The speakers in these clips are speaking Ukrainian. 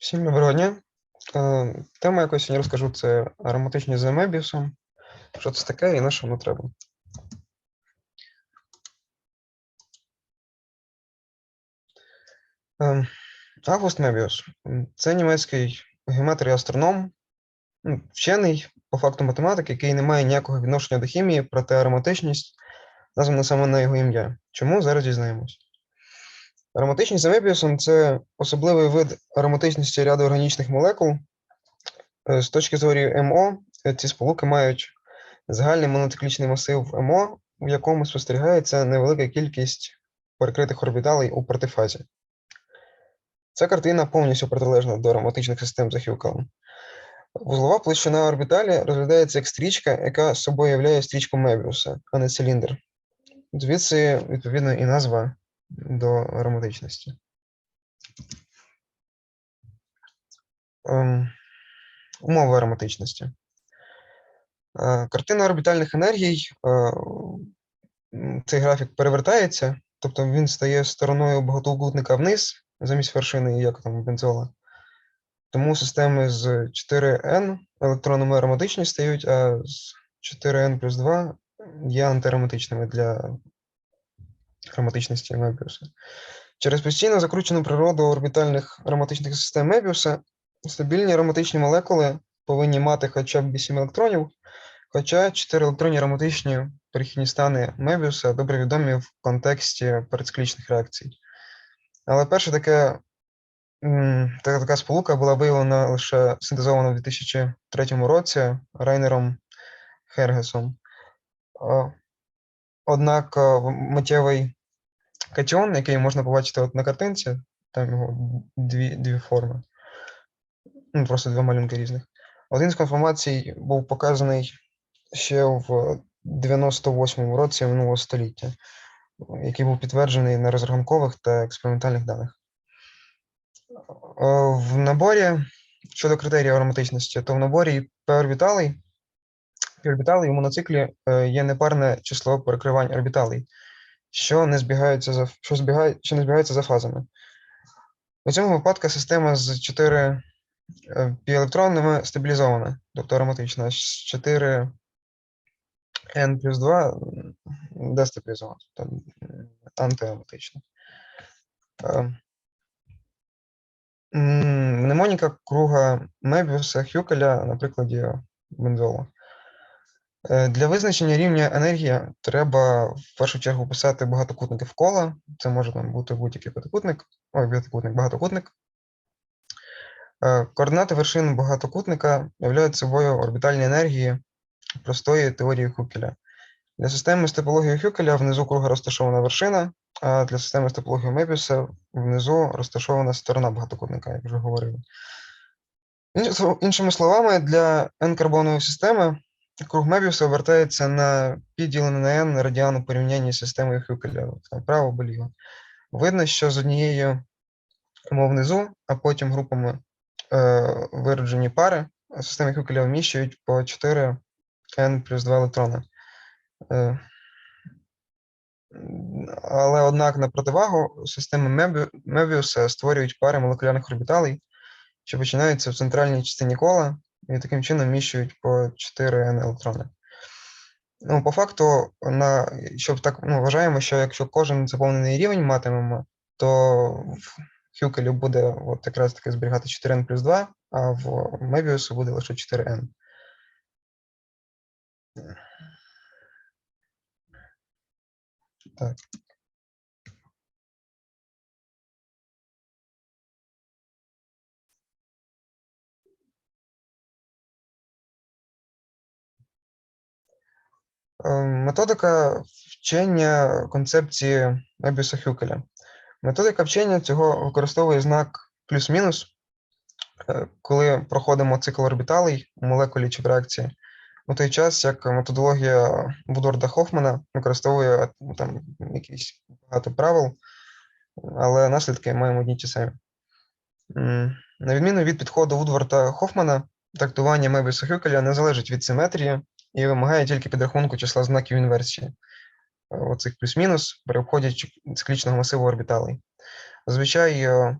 Всім доброго дня. Е, Тема, яку я сьогодні розкажу, це ароматичні з Мебіусом. Що це таке і на що воно треба? Е, Август Мебіус це німецький геометр і астроном, ну, вчений по факту математики, який не має ніякого відношення до хімії, проте ароматичність названа саме на його ім'я. Чому зараз дізнаємось? Ароматичність за Мебіусом це особливий вид ароматичності ряду органічних молекул. Е, З точки зору МО, е, ці сполуки мають загальний моноциклічний масив МО, в якому спостерігається невелика кількість перекритих орбіталей у протифазі. Ця картина повністю протилежна до ароматичних систем за Хюкелем. Вузлова площина орбіталі розглядається як стрічка, яка собою являє стрічку Мебіуса, а не циліндр. Звідси, відповідно, і назва до ароматичності. Ем, умови ароматичності. Е, Картина орбітальних енергій. е, Цей графік перевертається, тобто він стає стороною багатоугольника вниз, замість вершини, як там бензола. Тому системи з 4N електронами ароматичні стають, а з 4N плюс 2 є антиароматичними для ароматичності Мебіуса. Через постійно закручену природу орбітальних ароматичних систем Мебіуса стабільні ароматичні молекули повинні мати хоча б 8 електронів, хоча 4 електронні ароматичні перехідні стани Мебіуса добре відомі в контексті передциклічних реакцій. Але перша така, така сполука була виявлена лише синтезована у 2003 році Райнером Хергесом. Е, Однак е, миттєвий катіон, який можна побачити от на картинці, там його дві, дві форми, ну, просто два малюнки різних. Один з конформацій був показаний ще в 98-му році минулого століття, який був підтверджений на розрахункових та експериментальних даних. Е, В наборі щодо критеріїв ароматичності, то в наборі p-орбіталей, p-орбіталей у моноциклі е, є непарне число перекривань орбіталей, що не збігаються за що збігає, що не збігаються за фазами. У цьому випадку система з 4 е, піелектронами стабілізована, тобто ароматична, з 4 N плюс 2 м, дестабілізована, тобто антиароматична. Е, Мнемоніка круга Мебіуса Хюкеля на прикладі бензолу. Е, Для визначення рівня енергії треба в першу чергу писати багатокутники в коло. Це може там бути будь-який п'ятикутник, ой, п'ятикутник, багатокутник. Е, Координати вершин багатокутника являють собою орбітальні енергії простої теорії Хюкеля. Для системи з топологією Хюкеля внизу круга розташована вершина, а для системи з топологією Мебіуса внизу розташована сторона багатокутника, як вже говорили. Іншими словами, для N-карбонової системи круг Мебіуса обертається на π на n радіан у порівнянні з системою Хюкеля, там вправо або ліво. Видно, що з однією мов внизу, а потім групами е, вироджені пари системи Хюкеля вміщують по 4 n плюс 2 електрона. Е, але однак на противагу системи Мебі- Мебіуса створюють пари молекулярних орбіталей, що починаються в центральній частині кола і таким чином вміщують по 4 n електрони. Ну, по факту, на, щоб так ну, вважаємо, що якщо кожен заповнений рівень матимемо, то в Хюкелю буде от якраз таки зберігати 4n плюс 2, а в Мебіусу буде лише 4n. Так. Методика вчення концепції Мебіуса Хюкеля. Методика вчення цього використовує знак плюс-мінус, е, коли проходимо цикл орбіталей у молекулі чи в реакції, у той час, як методологія Вудорда Хофмана використовує ну, там якісь багато правил, але наслідки маємо одні ті самі. На відміну від підходу Вудворта Хофмана, трактування Мебіуса Хюкеля не залежить від симетрії і вимагає тільки підрахунку числа знаків інверсії. Е, Оцих плюс-мінус при обході циклічного масиву орбіталей. Зазвичай е,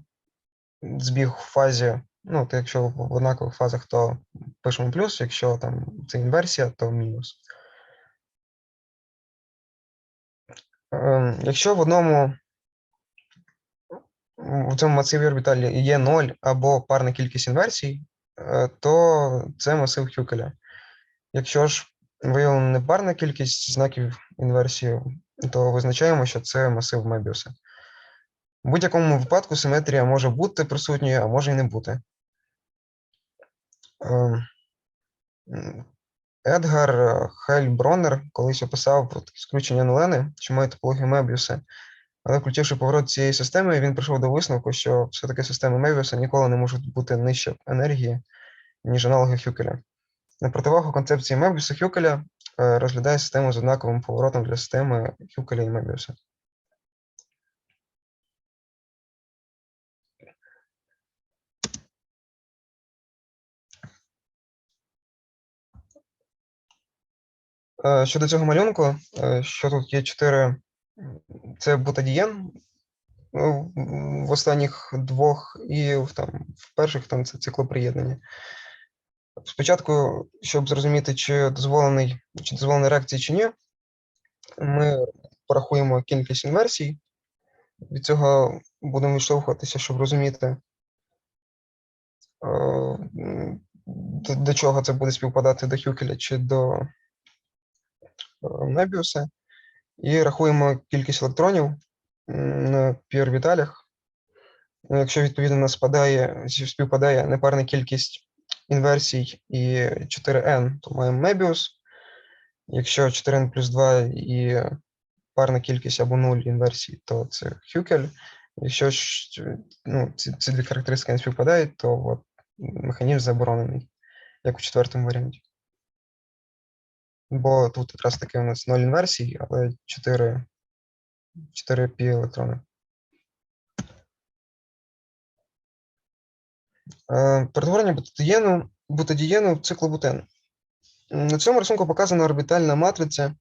збіг в фазі Ну, то якщо в в однакових фазах, то пишемо плюс, якщо там це інверсія, то мінус. Ем, Якщо в одному в цьому масиві орбіталі є 0 або парна кількість інверсій, е, то це масив Хюкеля. Якщо ж виявлена непарна кількість знаків інверсії, то визначаємо, що це масив Мебіуса. В будь-якому випадку симетрія може бути присутньою, а може і не бути. Ем, Едгар Хельбронер колись описав скручення Нелени, що має топологію Мебіуса. Але включивши поворот цієї системи, він прийшов до висновку, що все-таки системи Мебіуса ніколи не можуть бути нижче енергії, ніж аналоги Хюкеля. На противагу концепції Мебіуса Хюкеля е, розглядає систему з однаковим поворотом для системи Хюкеля і Мебіуса. Е, Щодо цього малюнку, е, що тут є чотири. Це бутадієн в- останніх двох, і там, в перших там це циклоприєднання. Спочатку, щоб зрозуміти, чи дозволений, чи дозволена реакція чи ні, ми порахуємо кількість інверсій. Від цього будемо відштовхуватися, щоб розуміти, е, до, чого це буде співпадати до Хюкеля чи до е, Мебіуса. І рахуємо кількість електронів на пі-орбіталях. Ну, Якщо відповідно спадає, співпадає непарна кількість інверсій і 4n, то маємо Мебіус. Якщо 4n плюс 2 і парна кількість або 0 інверсій, то це Хюкель. Якщо ну, ці, ці дві характеристики не співпадають, то от, механізм заборонений, як у четвертому варіанті. Бо тут якраз таки у нас 0 інверсій, але 4, 4 пі електрони. Перетворення бутадієну, бутадієну в циклобутен. На цьому рисунку показана орбітальна матриця,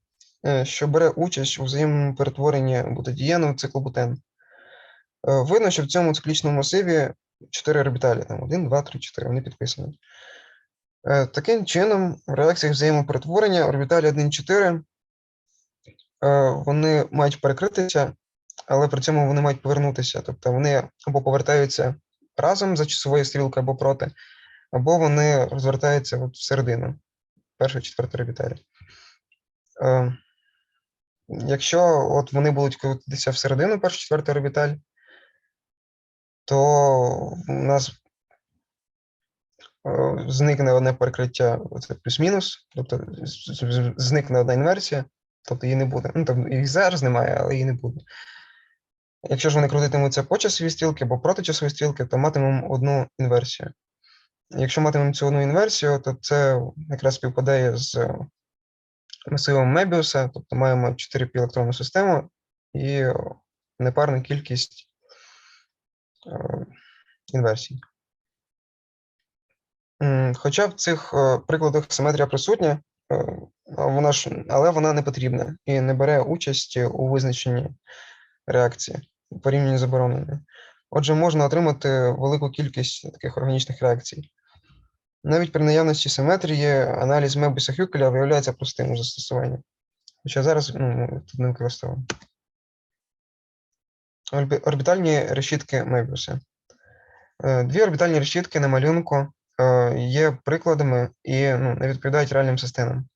е, що бере участь у взаємному перетворенні бутадієну в циклобутен. Е, Видно, що в цьому циклічному масиві 4 орбіталі, там 1, 2, 3, 4, вони підписані. Е, Таким чином, в реакціях взаємоперетворення орбіталі 1, 4 е, вони мають перекритися, але при цьому вони мають повернутися. Тобто вони або повертаються разом за часовою стрілкою або проти, або вони розвертаються от всередину першої четвертої орбіталі. Е, Якщо от вони будуть крутитися всередину першої четвертої орбіталь, то у нас е, зникне одне перекриття, це плюс-мінус, тобто зникне одна інверсія, тобто її не буде. Ну, тобто їх зараз немає, але її не буде. Якщо ж вони крутитимуться по часовій стрілки або проти часової стрілки, то матимемо одну інверсію. Якщо матимемо цю одну інверсію, то це якраз співпадає з масивом Мебіуса, тобто маємо 4 пі електронну систему і непарну кількість е, інверсій. Хоча в цих е, прикладах симетрія присутня, е, вона ж, але вона не потрібна і не бере участі у визначенні реакції порівнянні з забороненою. Отже, можна отримати велику кількість таких органічних реакцій. Навіть при наявності симетрії аналіз Мебіса Хюкеля виявляється простим у застосуванні. Хоча зараз ну, тут не використовуємо. Орбітальні решітки Мебіуса. Е, Дві орбітальні решітки на малюнку е, є прикладами і ну, не відповідають реальним системам.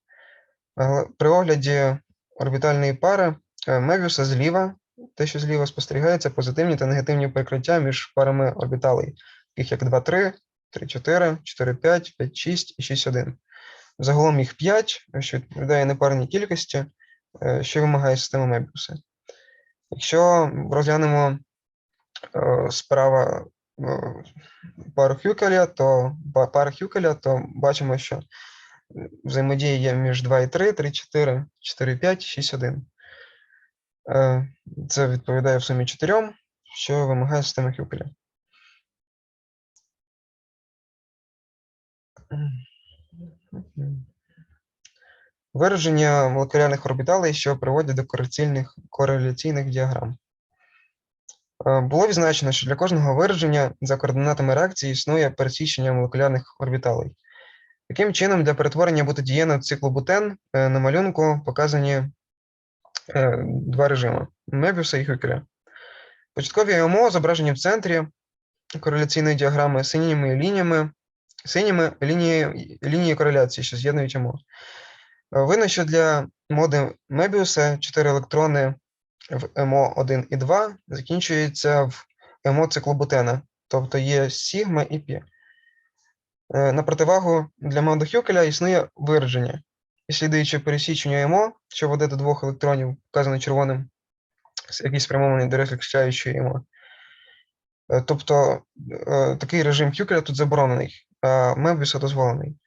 При огляді орбітальної пари е, Мебіуса зліва, те, що зліва спостерігається, позитивні та негативні перекриття між парами орбіталей, таких як 2, 3, 3, 4, 4, 5, 5, 6 і 6, 1. Загалом їх 5, що відповідає непарній кількості, е, що вимагає система Мебіуса. Якщо розглянемо е, справа е, пару Хюкеля, то пара Хюкеля, то бачимо, що взаємодія є між 2 і 3, 3, 4, 4, 5, 6, 1. Е, Це відповідає в сумі 4, що вимагає система Хюкеля. Вираження молекулярних орбіталей, що приводять до кореляційних, діаграм. Е, Було відзначено, що для кожного вираження за координатами реакції існує пересічення молекулярних орбіталей. Таким чином, для перетворення бутадієну в циклу бутен е, на малюнку показані два режими Мебіуса і Хюкеля. Початкові ОМО зображені в центрі кореляційної діаграми синіми лініями, синіми лінії, лінії кореляції, що з'єднують ОМО. Е, Видно, що для моди Мебіуса 4 електрони в МО 1 і 2 закінчуються в МО циклу бутена, тобто є сігма і пі. Е, На противагу для моди Хюкеля існує вираження. І слідуючи пересіченню МО, що веде до двох електронів, вказано червоним, який спрямований до рефлексуючої МО. Е, Тобто е, такий режим Хюкеля тут заборонений, а Мебіуса дозволений.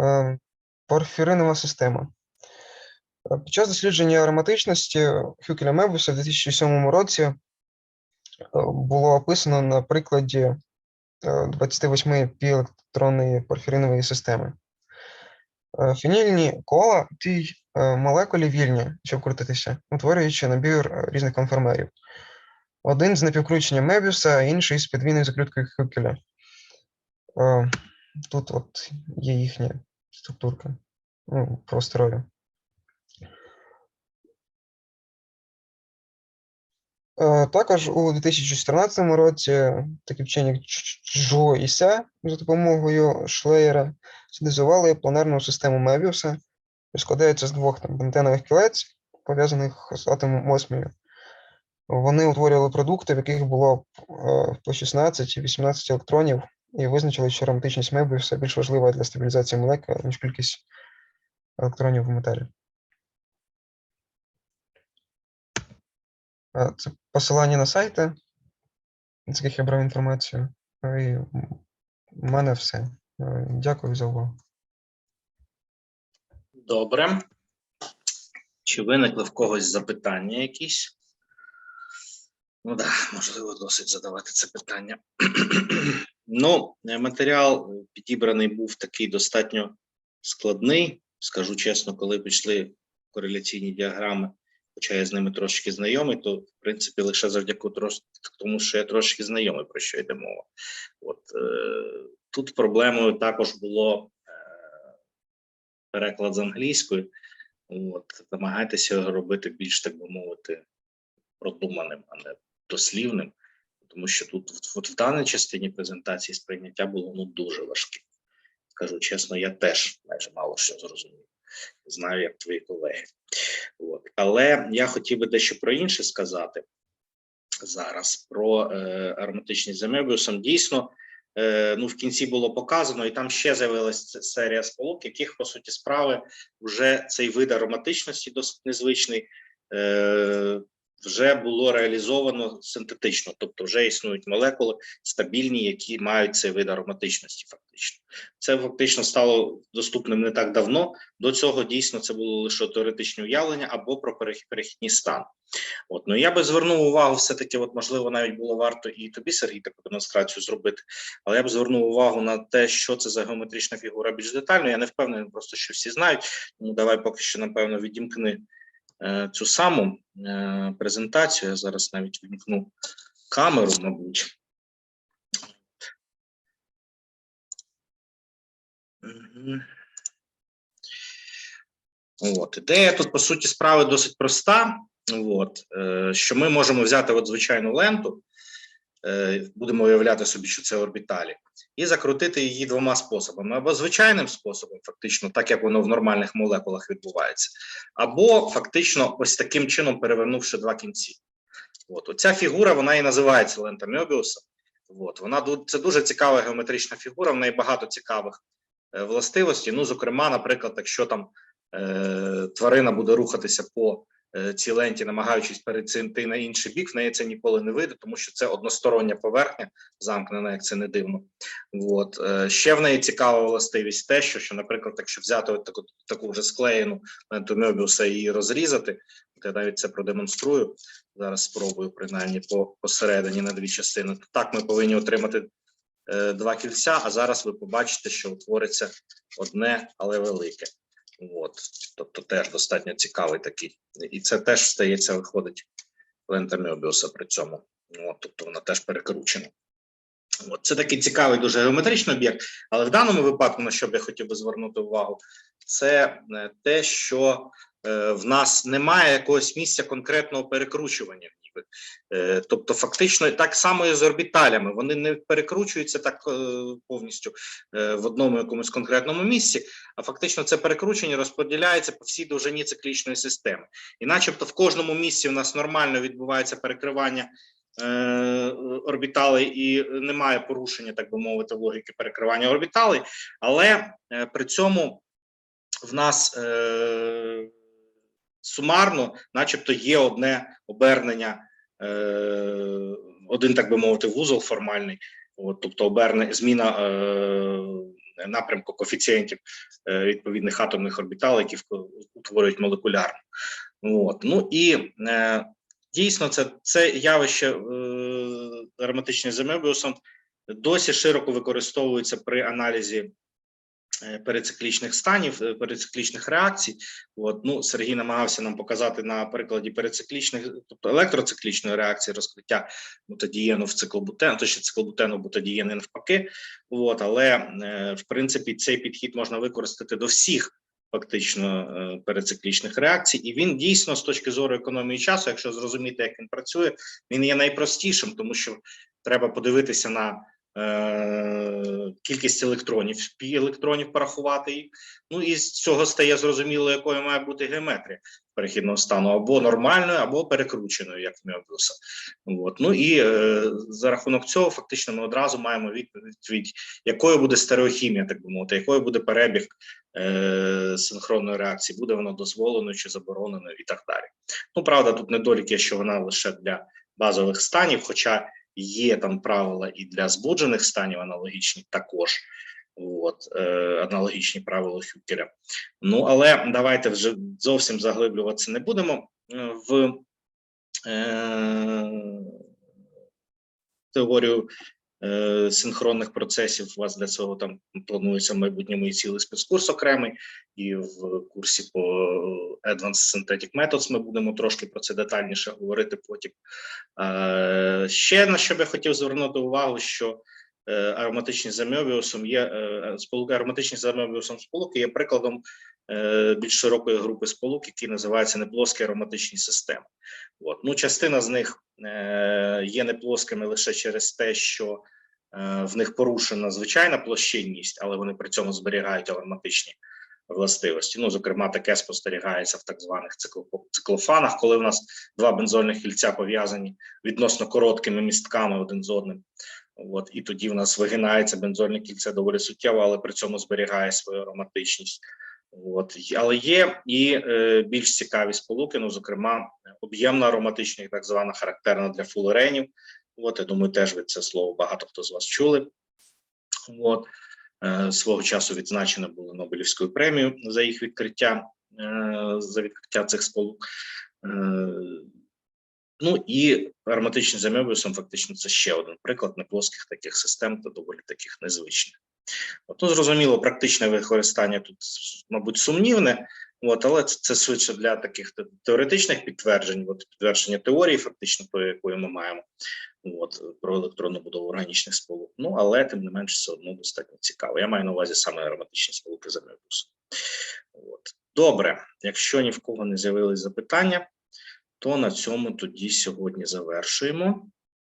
Е, Порфіринова система. Під час дослідження ароматичності Хюкеля Мебуса в 2007 році було описано на прикладі е, 28 піелектронної порфіринової системи. Е, Фенільні кола тій е, молекулі вільні, щоб крутитися, утворюючи набір е, різних конформерів. Один з напівкручення Мебіуса, а інший з подвійною закруткою Хюкеля. Е, Тут от є їхня структурка ну, просторою. Також у 2014 році такі вчені Чжо і Ся за допомогою Шлеєра синтезували планарну систему Мебіуса, що складається з двох там, пентенових кілець, пов'язаних з атомом осмію. Вони утворювали продукти, в яких було е, по 16 і 18 електронів, і визначили, що ароматичність Мебіуса більш важлива для стабілізації молекул, ніж кількість електронів в металі. Це посилання на сайти, з яких я брав інформацію. І в мене все. Дякую за увагу. Добре. Чи виникли в когось запитання якісь? Ну так, да, можливо, досить задавати це питання. ну, е, матеріал підібраний був такий достатньо складний. Скажу чесно, коли пішли кореляційні діаграми, хоча я з ними трошки знайомий, то в принципі лише завдяки тому, що я трошки знайомий, про що йде мова. От е... тут проблемою також було е... переклад з англійської. От, намагайтеся робити більш, так би мовити, продуманим, а не дослівним, тому що тут, от в даній частині презентації сприйняття було ну дуже важке. Скажу чесно, я теж майже мало що зрозумів. Знаю, як твої колеги. От. Але я хотів би дещо про інше сказати зараз про е, ароматичність земебіусом. Дійсно, е, ну в кінці було показано, і там ще з'явилася серія сполук, яких по суті справи вже цей вид ароматичності досить незвичний. Е, вже було реалізовано синтетично, тобто вже існують молекули стабільні, які мають цей вид ароматичності. Фактично, це фактично стало доступним не так давно. До цього дійсно це було лише теоретичне уявлення або про перехідні стан. От ну я би звернув увагу, все таки, от можливо, навіть було варто і тобі, Сергій, таку демонстрацію зробити. Але я б звернув увагу на те, що це за геометрична фігура більш детально. Я не впевнений, просто що всі знають. Тому давай поки що, напевно, відімкни цю саму е, презентацію. Я зараз навіть вімкну камеру, мабуть. От ідея тут по суті справи досить проста. От е, що ми можемо взяти от звичайну ленту, е, будемо уявляти собі, що це орбіталі, і закрутити її двома способами: або звичайним способом, фактично, так як воно в нормальних молекулах відбувається, або фактично ось таким чином перевернувши два кінці. От оця фігура, вона і називається лента Мьобіуса. От вона це дуже цікава геометрична фігура. В неї багато цікавих е, властивостей. Ну, зокрема, наприклад, якщо там е, тварина буде рухатися по е, цій ленті, намагаючись перейти на інший бік, в неї це ніколи не вийде, тому що це одностороння поверхня, замкнена, як це не дивно. От е, ще в неї цікава властивість, те, що, що наприклад, якщо взяти от таку таку вже склеєну ленту Мьобіуса і її розрізати, я навіть це продемонструю. Зараз спробую принаймні по посередині на дві частини. То так ми повинні отримати е, два кільця, а зараз ви побачите, що утвориться одне, але велике. От, тобто теж достатньо цікавий такий. І це теж стається, виходить лента Мьобіуса при цьому. От, тобто вона теж перекручена. От, це такий цікавий дуже геометричний об'єкт, але в даному випадку, на що б я хотів би звернути увагу, це е, те, що е, в нас немає якогось місця конкретного перекручування. Ніби. Е, тобто, фактично, так само і з орбіталями. Вони не перекручуються так е, повністю е, в одному якомусь конкретному місці, а фактично це перекручення розподіляється по всій довжині циклічної системи. І начебто в кожному місці у нас нормально відбувається перекривання орбіталей і немає порушення, так би мовити, логіки перекривання орбіталей, але при цьому в нас сумарно, начебто, є одне обернення, е, один, так би мовити, вузол формальний, от, тобто оберне зміна е, напрямку коефіцієнтів е, відповідних атомних орбіталей, які утворюють молекулярно. От. Ну і дійсно, це, це явище е, земебіусом досі широко використовується при аналізі е, перециклічних станів, е, перециклічних реакцій. От, ну, Сергій намагався нам показати на прикладі перециклічних, тобто електроциклічної реакції розкриття бутадієну в циклобутен, то ще циклобутену бутадієни навпаки. От, але е, в принципі цей підхід можна використати до всіх фактично перециклічних реакцій, і він дійсно з точки зору економії часу, якщо зрозуміти, як він працює, він є найпростішим, тому що треба подивитися на кількість електронів, електронів порахувати їх. Ну і з цього стає зрозуміло, якою має бути геометрія перехідного стану або нормальною, або перекрученою, як в Меобіуса. От. Ну і е, за рахунок цього, фактично, ми одразу маємо відповідь, якою буде стереохімія, так би мовити, якою буде перебіг е, синхронної реакції, буде вона дозволеною чи забороненою, і так далі. Ну, правда, тут недолік є, що вона лише для базових станів, хоча є там правила і для збуджених станів аналогічні також. От, е, аналогічні правила Хюкера. Ну, але давайте вже зовсім заглиблюватися не будемо е, в е, теорію е, синхронних процесів. У вас для цього там планується в майбутньому і цілий спецкурс окремий, і в курсі по Advanced Synthetic Methods ми будемо трошки про це детальніше говорити потім. Е, ще на що я хотів звернути увагу, що е, ароматичні за Мьобіусом є е, сполуки ароматичні Мьобіусом сполуки є прикладом е, більш широкої групи сполук, які називаються неплоскі ароматичні системи. От. Ну, частина з них е, є неплоскими лише через те, що е, в них порушена звичайна площинність, але вони при цьому зберігають ароматичні властивості. Ну, зокрема, таке спостерігається в так званих цикло- циклофанах, коли в нас два бензольних кільця пов'язані відносно короткими містками один з одним. От і тоді в нас вигинається бензольне кільце доволі суттєво, але при цьому зберігає свою ароматичність. От але є і е, більш цікаві сполуки, ну зокрема, об'ємно ароматичних, так звана характерна для фулеренів. От я думаю, теж ви це слово багато хто з вас чули. От е, свого часу відзначені були Нобелівською премією за їх відкриття, е, за відкриття цих сполук. Е, Ну і ароматичний за фактично це ще один приклад неплоских таких систем та доволі таких незвичних. От, ну, зрозуміло, практичне використання тут, мабуть, сумнівне, от, але це, швидше для таких теоретичних підтверджень, от, підтвердження теорії, фактично, тої, якої ми маємо, от, про електронну будову органічних сполук. Ну, але тим не менш, все одно достатньо цікаво. Я маю на увазі саме ароматичні сполуки за От. Добре, якщо ні в кого не з'явились запитання, то на цьому тоді сьогодні завершуємо.